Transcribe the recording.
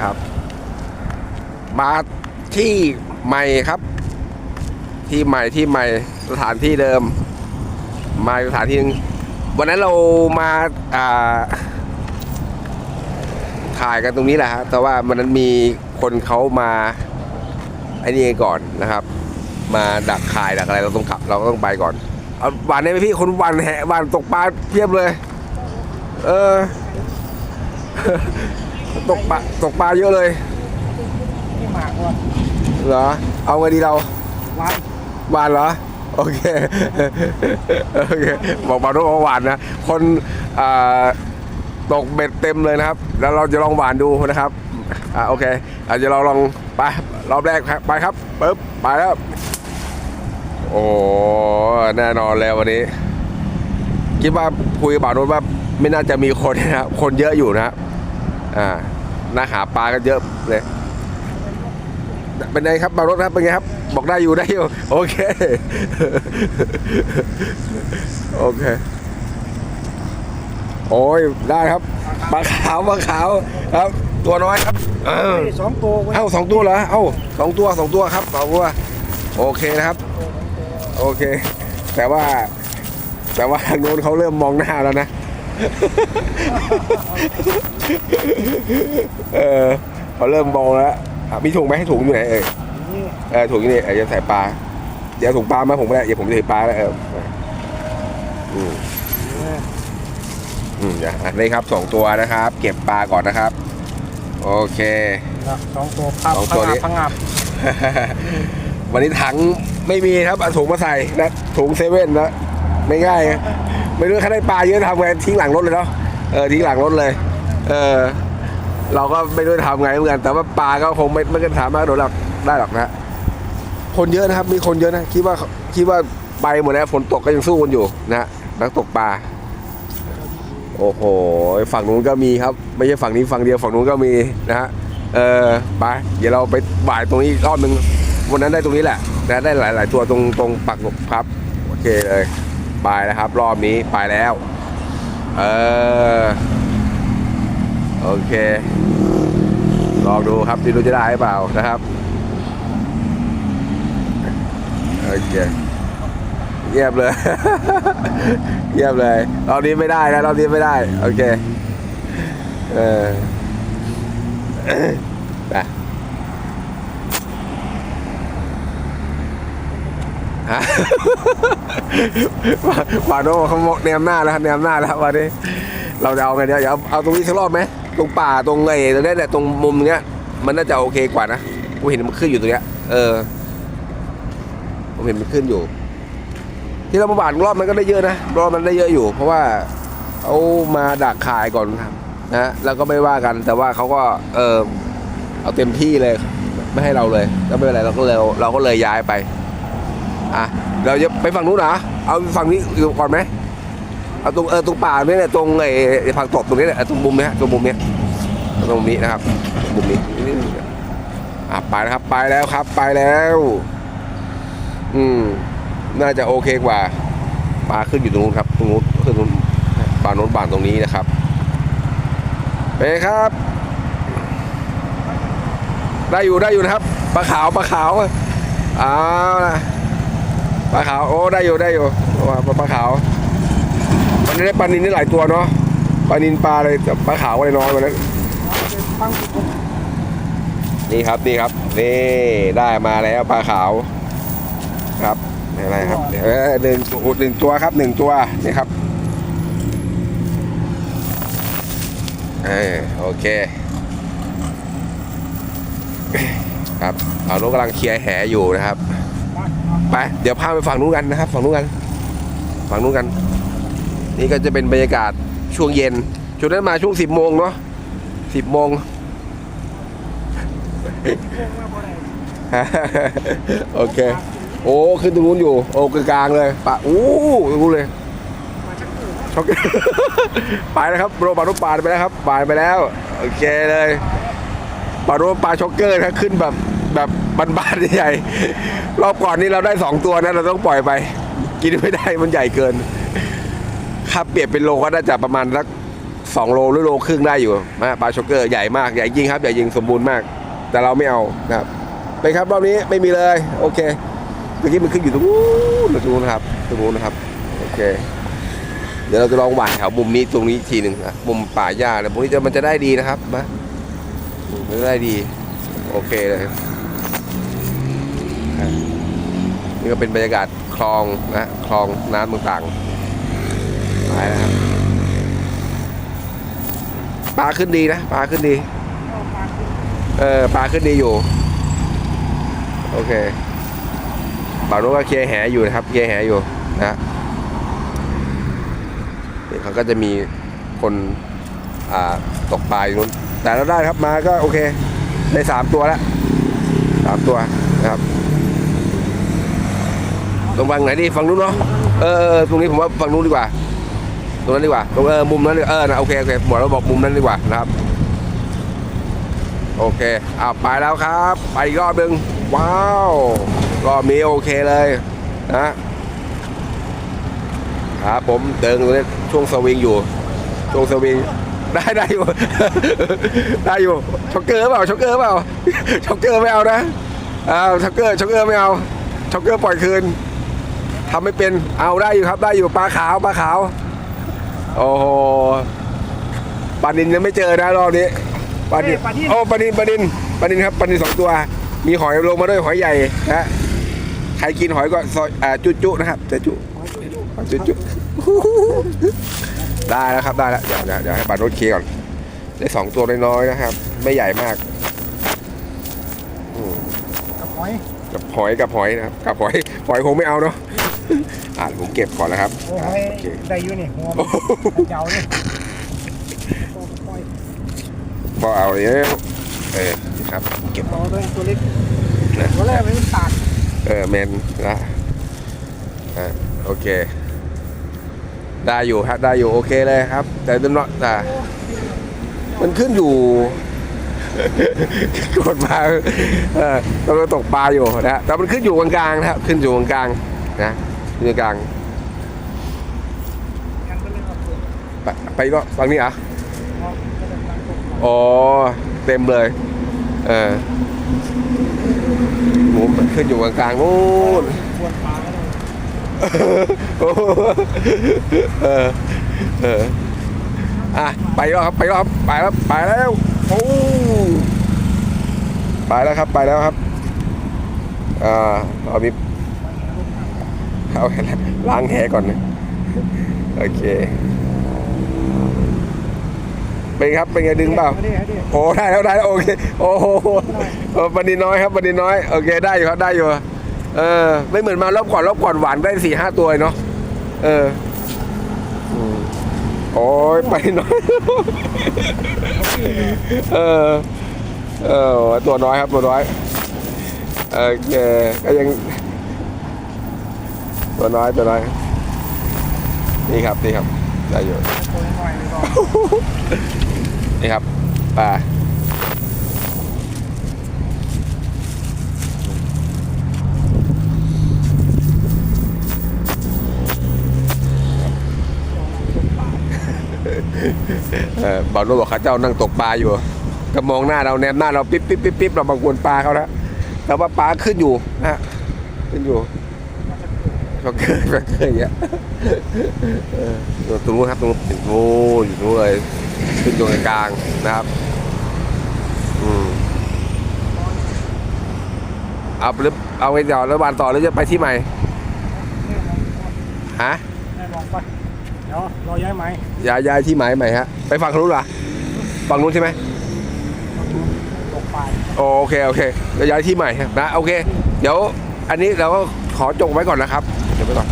ครับ มาที่ใหม่ครับ ที่ใหม่ที่ใหม่สถานที่เดิม มาสถานที่นึงวันนั้นเรามาอ่าถ่ายกันตรงนี้แหละฮะแต่ว่ามันนั้นมีคนเขามาไอ้นี่ก่อนนะครับ มาดักข่ายดักอะไรเราต้องขับ เราก็ต้องไปก่อนเอาวานได้ไหมพี่คนวานแหวานตกปลาเพียบเลย เออ ตกปลาตกปลาเยอะเลยที่หมากก่อนเหรอ เอาไงดีเราวันหวานเหรอ โอเค โอเค บอกมาด้วยว่าหวานนะ คนอ่าตกเบ็ดเต็มเลยนะครับ แล้วเราจะลองหวานดูนะครับ อ่าโอเคอาจจะเราลองไปรอบแรกครับไปครับปึ๊บไปแล้ว โอ้แน่นอนแล้ววันนี้ คิดว่าคุยกับบ่าวนุชว่าไม่น่าจะมีคนนะครับคนเยอะอยู่นะครับ อ่าน่าหาปลากันเยอะเลยเป็นไงครับบารถครับเป็นไงครับ บอกได้อยู่ได้อยู่ โอเค โอเค โอ้ยได้ครับปลาขาวปลาขาวครับ ตัวน้อยครับเออสองตัวเว้ยเอ้าสองตัวเหรอเอ้าสองตัวสองตัวครับสองตัวโอเคนะครับ โอเค แต่ว่า แต่ว่าทางโน้นเขาเริ่มมองหน้าแล้วนะ เออเขาเริ่มมองแล้วอะมีถุงไหมให้ถุงอยู่ไหนเอ่ยนี่เออถุงอยู่นี่เออจะใส่ปลา เดี๋ยวถุงปลามาผมไม่ได้เดี๋ยวผมจะใส่ปลาแล้วเอออืมอืมเดี๋ยวอันนี้ครับสองตัวนะครับ เก็บปลาก่อนนะครับ โอเค สองตัวพับสองตัวนี้ พังงับวันนี้ถังไม่มีครับเอาถุงมาใส่นะถุงเซเว่นนะไม่ง่ายนะ ไม่รู้ใครได้ปลาเยอะทำไงทิ้งหลังรถเลยเนาะเออทิ้งหลังรถเลย เออ เราก็ไม่รู้ทำไงเหมือนกัน แต่ว่าปลาก็คงไม่ไม่กันสามารถโดนหลักได้หรอกนะคนเยอะนะครับ มีคนเยอะนะคิดว่าคิดว่าไปหมดแล้วฝนตกก็ยังสู้กันอยู่นะฮะนักตกปลาโอ้โหฝั่งนู้นก็มีครับ ไม่ใช่ฝั่งนี้ฝั่งเดียวฝั่งนู้นก็มีนะฮะเออไปเดี๋ยวเราไปบ่ายตรงนี้อีกรอบหนึ่งวันนั้นได้ตรงนี้แหละนะได้หลาย ๆ ตัวตรงตรงปักหมุดครับ โอเคเลย ไปแล้วครับ รอบนี้ไปแล้ว เออ โอเค ลองดูครับไม่รู้จะได้หรือเปล่านะครับ โอเคเยียบเลย เยียบเลย รอบนี้ไม่ได้นะ รอบนี้ไม่ได้ โอเค เออ ไปฮะปาโน่เขาบอกแนมหน้าแล้วแนมหน้าแล้ววันนี้เราจะเอาไงเดี๋ยวเอาเอาตรงนี้สักรอบไหมตรงป่าตรงไอ้ตรงนี้แหละตรงมุมเนี้ย มันน่าจะโอเคกว่านะกูเห็นมันขึ้นอยู่ตรงเนี้ยเออผมเห็นมันขึ้นอยู่ ที่เรามาบาดรอบมันก็ได้เยอะนะรอบมันได้เยอะอยู่ เพราะว่าเขามาดักขายก่อนนะฮะแล้วก็ไม่ว่ากัน แต่ว่าเขาก็เออเอาเต็มที่เลย ไม่ให้เราเลยก็ไม่เป็นไรเราก็เลยเราก็เลยย้ายไป อะเราจะไปฝั่งนู้นเหรอเอาฝั่งนี้ก่อนไหมเอาตรงเออตรงป่าเนี่ยตรงไอ้ไอ้ผักตบตรงนี้แหละตรงมุมเนี้ยตรงมุมเนี้ยตรงนี้นะครับมุมนี้อะไปแล้วครับไปแล้วครับไปแล้ว อืมน่าจะโอเคกว่าปลาขึ้นอยู่ตรงนู้นครับตรงนู้นขึ้นตรงปลาโน้นบานตรงนี้นะครับไปครับ ได้อยู่ได้อยู่นะครับปลาขาวปลาขาวเอาละ ปลาขาวโอ้ได้อยู่ได้อยู่ว่าปลาขาวมันได้ปลานินนี่หลายตัวเนาะปลานินปลาอะไรปลาขาวอะไรน้อยวันนั้นนี่ครับนี่ครับนี่ได้มาแล้วปลาขาวครับอะไรครับเออหนึ่งหนึ่งตัวครับหนึ่งตัวนี่ครับเออโอเคครับเอานุกกำลังเคลียร์แหอยู่นะครับ ไปเดี๋ยวพาไปฝั่งนู้นกันนะครับ ฝั่งนู้นกัน ฝั่งนู้นกัน นี่ก็จะเป็นบรรยากาศช่วงเย็นช่วงนั้นมาช่วงสิบโมงเนาะสิบโมงโอเค โอ้ขึ้นตรงนู้นอยู่ โอ้กลางเลยปะอู้ตรงนู้นเลยช็อกเกอร์ไปแล้วครับโรบารุปาดไปแล้วครับปาดไปแล้ว โอเคเลยปารุปาช็อกเกอร์ถ้าขึ้นแบบแบบ บานๆใหญ่รอบก่อนนี้เราได้สองตัวนะเราต้องปล่อยไป กินไม่ได้มันใหญ่เกินค่าเปรียบเป็นโลก็น่าจะประมาณสักสองโลหรือโลครึ่งได้อยู่นะปลาช็อกเกอร์ใหญ่มากใหญ่จริงครับใหญ่จริงสมบูรณ์มาก แต่เราไม่เอานะครับเป็นครับรอบนี้ไม่มีเลยโอเคเมื่อกี้มันขึ้นอยู่ตรงนู้นตรงนู้นนะครับตรงนู้นนะครับโอเค เดี๋ยวเราจะลองหวานแถวมุมนี้ตรงนี้ทีหนึ่งนะมุมป่าหญ้าเนี่ยพวกนี้จะมันจะได้ดีนะครับมามันจะได้ดี โอเคเลย นี่ก็เป็นบรรยากาศคลองนะคลองน้ำต่างๆไปนะครับปลาขึ้นดีนะปลาขึ้นดี เออปลาขึ้นดีอยู่ โอเคบ่าวนุก็เคลียร์แหอยู่นะครับเคลียร์แหอยู่นะฮะนี่เขาก็จะมีคนอ่าตกปลาอยู่นู้นแต่เราได้ครับมาก็โอเค ได้สามตัวแล้ว สามตัวนะครับตรงฝั่งไหนดีฝั่งนู้นเนาะเออเออตรงนี้ผมว่าฝั่งนู้นดีกว่า ตรงนั้นดีกว่าตรงเออมุมนั้นเออนะโอเคโอเคหมดเราบอกมุมนั้นดีกว่านะครับ โอเคอ่าไปแล้วครับ ไปอีกรอบหนึ่งว้าวรอบนี้โอเคเลยนะครับผมเดินตรงนี้ช่วงสวิงอยู่ช่วงสวิง ได้ได้อยู่ ได้อยู่ช็อกเกอร์เปล่าช็อกเกอร์เปล่าช็อกเกอร์ไม่เอานะอ้าวช็อกเกอร์ช็อกเกอร์ไม่เอาช็อกเกอร์ปล่อยคืนทำไม่เป็นเอาได้อยู่ครับ ได้อยู่ปลาขาวปลาขาว โอ้โหปลานินยังไม่เจอนะรอบนี้ปลานิน โอ้ปลานินปลานินปลานินครับปลานินสองตัว มีหอยลงมาด้วยหอยใหญ่นะใครกินหอยก็ซอยอ่าจุจุนะครับจะจุหอยจุจุ ได้แล้วครับได้แล้วเดี๋ยวเดี๋ยวเดี๋ยวให้ปลาโนดเคลียร์ก่อน ได้สองตัวน้อยๆนะครับ ไม่ใหญ่มากอืมกับหอยกับหอยกับหอยนะครับกับหอยหอยคงไม่เอาเนาะอ่าผมเก็บก่อนนะครับโอ้หอยโอเคได้อยู่นี่หัวมันเจ้านี่ตัวหอยพอเอาแล้วเออครับ เก็บเอาตัวตัวเล็กนะตัวแรกมันตากเออเมนนะอ่าโอเค ได้อยู่ฮะได้อยู่โอเคเลยครับ แต่ต้นเนาะแต่มันขึ้นอยู่กดมาเออเราก็ตกปลาอยู่นะแต่มันขึ้นอยู่กลางๆนะครับขึ้นอยู่กลางๆนะขึ้นอยู่กลางไปไปก็ฝั่งนี้อะอ๋อเต็มเลย เออหมูมันขึ้นอยู่กลางๆโอ้นปลา เออเอออะไปแล้วครับไปแล้วครับไปแล้วไปแล้วโอ้ไปแล้วครับไปแล้วครับอ่าเรามีเอาล้างแหก่อนนะโอเคเป็นครับเป็นไงดึงเปล่าโอ้ได้แล้วได้แล้วโอเคโอ้โหเออบันดีน้อยครับบันดีน้อยโอเคได้อยู่ครับได้อยู่ เออ ไม่เหมือนมารอบก่อนรอบก่อนหวานได้สี่ห้าตัวเนาะเอออืมโอ้ยไปน้อย เออ เออ ตัวน้อยครับตัวน้อย โอเคก็ยัง ตัวน้อยตัวน้อย นี่ครับนี่ครับได้อยู่ตัวหน่อยเลยก่อนนี่ครับปลา บอลลูนบอกเขาเจ้านั่งตกปลาอยู่ ก็มองหน้าเราแนมหน้าเราปิ๊บปิ๊บปิ๊บปิ๊บเราบางวนปลาเขาแล้วแต่ว่าปลาขึ้นอยู่นะขึ้นอยู่ก็เกิดก็เกิดอย่างเงี้ยเออตรงนู้นครับตรงนู้นโอ้อยู่นู้นเลยขึ้นอยู่กลางนะครับอืมเอาหรือเอาไงเดี๋ยวแล้ววันต่อหรือจะไปที่ใหม่ฮะแม่ลองไป เดี๋ยวรอย้ายไหมย้ายย้ายที่หมายใหม่ฮะ ไปฝั่งนู้นเหรอฝั่งนู้นใช่ไหมตกปลาโอเคโอเคจะย้ายที่ใหม่ครับนะโอเค เดี๋ยวอันนี้เราก็ขอจงไว้ก่อนนะครับ เดี๋ยวไปก่อน